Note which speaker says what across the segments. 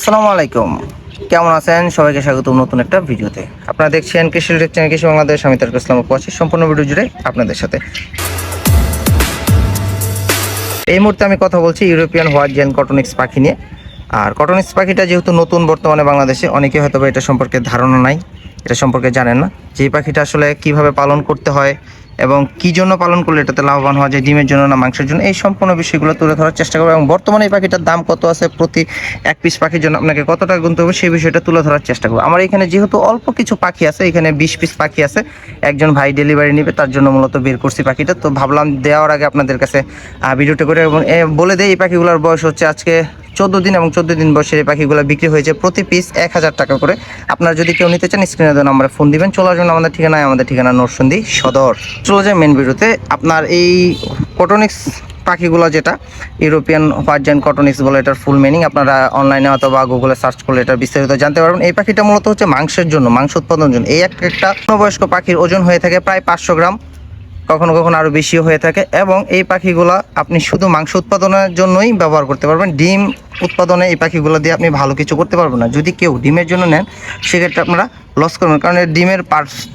Speaker 1: আসসালামু আলাইকুম। কেমন আছেন? সবাইকে স্বাগত নতুন একটা ভিডিওতে। আপনারা দেখছেন কৃষি চ্যানেল কৃষি বাংলাদেশ। আমি তারক ইসলাম আছি সম্পূর্ণ ভিডিও জুড়ে আপনাদের সাথে। এই মুহূর্তে আমি কথা বলছি ইউরোপিয়ান হোয়াইট জেন কটনিক্স পাখি নিয়ে। আর কটনিক্স পাখিটা যেহেতু নতুন বর্তমানে বাংলাদেশে, অনেকে হয়তো এটা সম্পর্কে ধারণা নাই, এটা সম্পর্কে জানেন না। যে পাখিটা আসলে কীভাবে পালন করতে হয় এবং কি জন্য পালন করলে এটাতে লাভবান হওয়া যায়, ডিমের জন্য না, মাংসের জন্য, এই সম্পূর্ণ বিষয়গুলো তুলে ধরার চেষ্টা করব। এবং বর্তমানে এই পাখিটার দাম কত আছে প্রতি এক পিস পাখির জন্য? আপনাকে কত টাকা গুনতে হবে সেই বিষয়টা তুলে ধরার চেষ্টা করব। আমার এখানে যেহেতু অল্প কিছু পাখি আছে, এখানে বিশ পিস পাখি আছে, একজন ভাই ডেলিভারি নেবে, তার জন্য মূলত বের করছি পাখিটা। তো ভাবলাম দেওয়ার আগে আপনাদের কাছে ভিডিওটা করে এবং বলে দেয় এই পাখিগুলোর বয়স হচ্ছে আজকে চোদ্দ দিন এবং চোদ্দ দিন বয়সের এই পাখিগুলো বিক্রি হয়েছে প্রতি পিস এক হাজার টাকা করে। আপনারা যদি কেউ নিতে চান স্ক্রিনে দেওয়া নাম্বারে ফোন দিবেন। চলে আসবেন আমাদের ঠিকানায়, আমাদের ঠিকানা নরসন্দি সদর। চলে যায় মেন ভিডিওতে। আপনার এই কটনিক্স পাখিগুলো যেটা ইউরোপিয়ান হোয়াইট কটনিক্স বলে এটার ফুল মিনিং আপনারা অনলাইনে অথবা গুগলে সার্চ করলে এটা বিস্তারিত জানতে পারবেন। এই পাখিটা মূলত হচ্ছে মাংসের জন্য, মাংস উৎপাদনের জন্য। এই একটা পূর্ণবয়স্ক পাখির ওজন হয়ে থাকে প্রায় পাঁচশো গ্রাম। কখনো কখনো আরও বেশিও হয়ে থাকে এবং এই পাখিগুলা আপনি শুধু মাংস উৎপাদনের জন্যই ব্যবহার করতে পারবেন। ডিম উৎপাদনে এই পাখিগুলো দিয়ে আপনি ভালো কিছু করতে পারবেন না। যদি কেউ ডিমের জন্য নেন, সেক্ষেত্রে আপনারা লস করবেন। কারণ ডিমের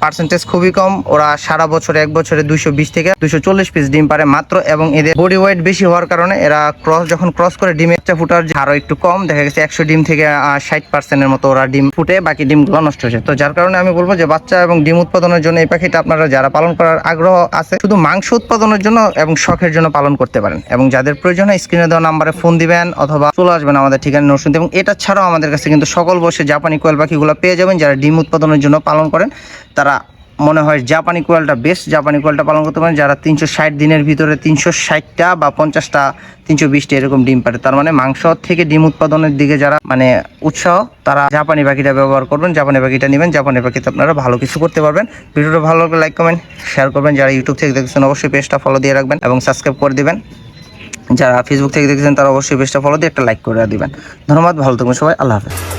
Speaker 1: পার্সেন্টেজ খুবই কম। ওরা সারা বছরে, এক বছরে দুইশো বিশ থেকে দুইশো চল্লিশ পিস ডিম পারে মাত্র এবং এদের বডি ওয়েট বেশি হওয়ার কারণে এরা ক্রস যখন ক্রস করে ডিমের ফুটার যে আরও একটু কম, দেখা গেছে একশো ডিম থেকে ষাট পার্সেন্টের মতো ওরা ডিম ফুটে, বাকি ডিমগুলো নষ্ট হয়েছে তো যার কারণে আমি বলব যে বাচ্চা এবং ডিম উৎপাদনের জন্য এই পাখিটা আপনারা যারা পালন করার আগ্রহ আছে, শুধু মাংস উৎপাদনের জন্য এবং শখের জন্য পালন করতে পারেন। এবং যাদের প্রয়োজন হয় স্ক্রিনে দেওয়া নাম্বারে ফোন দিবেন অথবা চলে আসবেন আমাদের ঠিকানা নরসিংদী। এবং এটা ছাড়াও আমাদের কাছে কিন্তু সকল বসে জাপানি কোয়েল পাখিগুলো পেয়ে যাবেন, যারা ডিম উৎপাদনের জন্য পালন করেন। তারা মনে হয় জাপানি কোয়েলটা বেস্ট জাপানি কোয়েলটা পালন করতে পারেন, যারা তিনশো ষাট দিনের ভিতরে তিনশো ষাটটা বা পঞ্চাশটা, তিনশো বিশটা এরকম ডিম পারে। তার মানে মাংস থেকে ডিম উৎপাদনের দিকে যারা মানে উৎসাহ, তারা জাপানি পাখিটা ব্যবহার করবেন, জাপানি পাখিটা নেবেন, জাপানি পাখিতে আপনারা ভালো কিছু করতে পারবেন। ভিডিওটা ভালো লাগলে লাইক কমেন্ট শেয়ার করবেন। যারা ইউটিউব থেকে দেখছেন অবশ্যই পেজটা ফলো দিয়ে রাখবেন এবং সাবস্ক্রাইব করে দেবেন। যারা ফেসবুক থেকে দেখছেন তারা অবশ্যই পেজটা ফলো দিয়ে একটা লাইক করে দিবেন। ধন্যবাদ, ভালো থাকবেন সবাই, আল্লাহ হাফেজ।